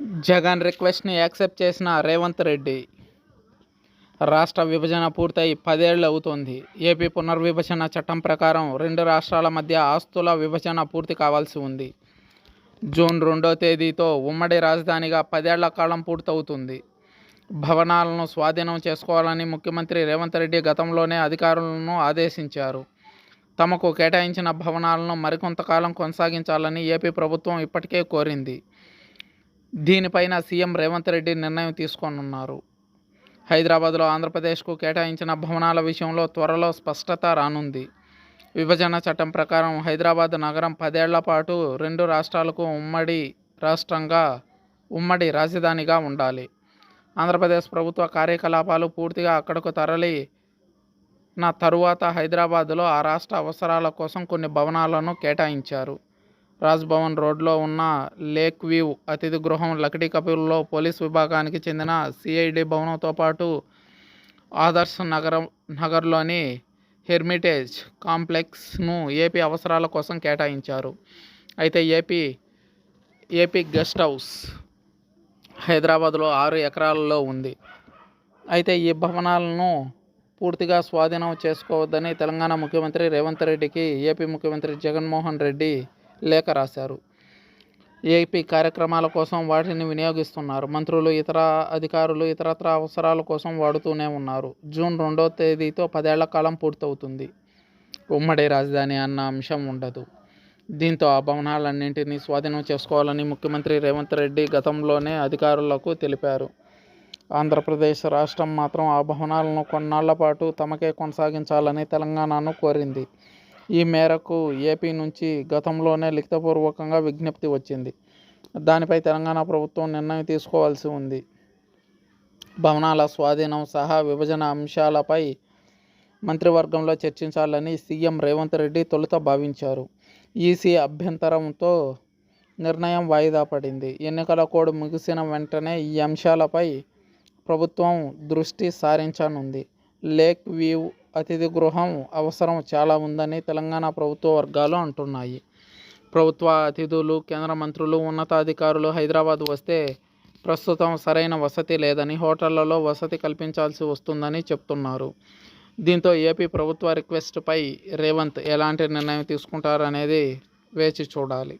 Jagan రిక్వెస్ట్ని accept చేసిన రేవంత్ రెడ్డి. రాష్ట్ర విభజన పూర్తయి పదేళ్ళు అవుతోంది. ఏపీ పునర్విభజన చట్టం ప్రకారం రెండు రాష్ట్రాల మధ్య ఆస్తుల విభజన పూర్తి కావాల్సి ఉంది. జూన్ రెండో తేదీతో ఉమ్మడి రాజధానిగా పదేళ్ళ కాలం పూర్తవుతుంది. భవనాలను స్వాధీనం చేసుకోవాలని ముఖ్యమంత్రి రేవంత్ రెడ్డి గతంలోనే అధికారులను ఆదేశించారు. తమకు కేటాయించిన భవనాలను మరికొంతకాలం కొనసాగించాలని ఏపీ ప్రభుత్వం ఇప్పటికే కోరింది. దీనిపైన సీఎం రేవంత్ రెడ్డి నిర్ణయం తీసుకోనున్నారు. హైదరాబాద్లో ఆంధ్రప్రదేశ్కు కేటాయించిన భవనాల విషయంలో త్వరలో స్పష్టత రానుంది. విభజన చట్టం ప్రకారం హైదరాబాద్ నగరం పదేళ్ళ పాటు రెండు రాష్ట్రాలకు ఉమ్మడి రాష్ట్రంగా ఉమ్మడి రాజధానిగా ఉండాలి. ఆంధ్రప్రదేశ్ ప్రభుత్వ కార్యకలాపాలు పూర్తిగా అక్కడకు తరలి నా తరువాత హైదరాబాద్లో ఆ రాష్ట్ర అవసరాల కోసం కొన్ని భవనాలను కేటాయించారు. రాజ్భవన్ రోడ్లో ఉన్న లేక్ వ్యూ అతిథి గృహం లకడీ కపూర్లో పోలీస్ విభాగానికి చెందిన సిఐడి భవనంతో పాటు ఆదర్శ్ నగరం నగర్లోని హెర్మిటేజ్ కాంప్లెక్స్ను ఏపీ అవసరాల కోసం కేటాయించారు. అయితే ఏపీ ఏపీ గెస్ట్ హౌస్ హైదరాబాద్లో ఆరు ఎకరాలలో ఉంది. అయితే ఈ భవనాలను పూర్తిగా స్వాధీనం చేసుకోవద్దని తెలంగాణ ముఖ్యమంత్రి రేవంత్ రెడ్డికి ఏపీ ముఖ్యమంత్రి జగన్మోహన్ రెడ్డి లేఖ రాశారు. ఏపీ కార్యక్రమాల కోసం వాటిని వినియోగిస్తున్నారు. మంత్రులు ఇతర అధికారులు ఇతరత్ర అవసరాల కోసం వాడుతూనే ఉన్నారు. జూన్ రెండో తేదీతో పదేళ్ళ కాలం పూర్తవుతుంది. ఉమ్మడి రాజధాని అన్న అంశం ఉండదు. దీంతో ఆ భవనాలన్నింటినీ స్వాధీనం చేసుకోవాలని ముఖ్యమంత్రి రేవంత్ రెడ్డి గతంలోనే అధికారులకు తెలిపారు. ఆంధ్రప్రదేశ్ రాష్ట్రం మాత్రం ఆ భవనాలను కొన్నాళ్ళ పాటు తమకే కొనసాగించాలని తెలంగాణను కోరింది. ఈ మేరకు ఏపీ నుంచి గతంలోనే లిఖితపూర్వకంగా విజ్ఞప్తి వచ్చింది. దానిపై తెలంగాణ ప్రభుత్వం నిర్ణయం తీసుకోవాల్సి ఉంది. భవనాల స్వాధీనం సహా విభజన అంశాలపై మంత్రివర్గంలో చర్చించాలని సీఎం రేవంత్ రెడ్డి తొలుత భావించారు. ఈసీ అభ్యంతరంతో నిర్ణయం వాయిదా పడింది. ఎన్నికల కోడ్ ముగిసిన వెంటనే ఈ అంశాలపై ప్రభుత్వం దృష్టి సారించనుంది. లేక్ వ్యూ అతిథి గృహం అవసరం చాలా ఉందని తెలంగాణ ప్రభుత్వ వర్గాలు అంటున్నాయి. ప్రభుత్వ అతిథులు కేంద్ర మంత్రులు ఉన్నతాధికారులు హైదరాబాద్ వస్తే ప్రస్తుతం సరైన వసతి లేదని హోటళ్ళలో వసతి కల్పించాల్సి వస్తుందని చెప్తున్నారు. దీంతో ఏపీ ప్రభుత్వ రిక్వెస్ట్పై రేవంత్ ఎలాంటి నిర్ణయం తీసుకుంటారనేది వేచి చూడాలి.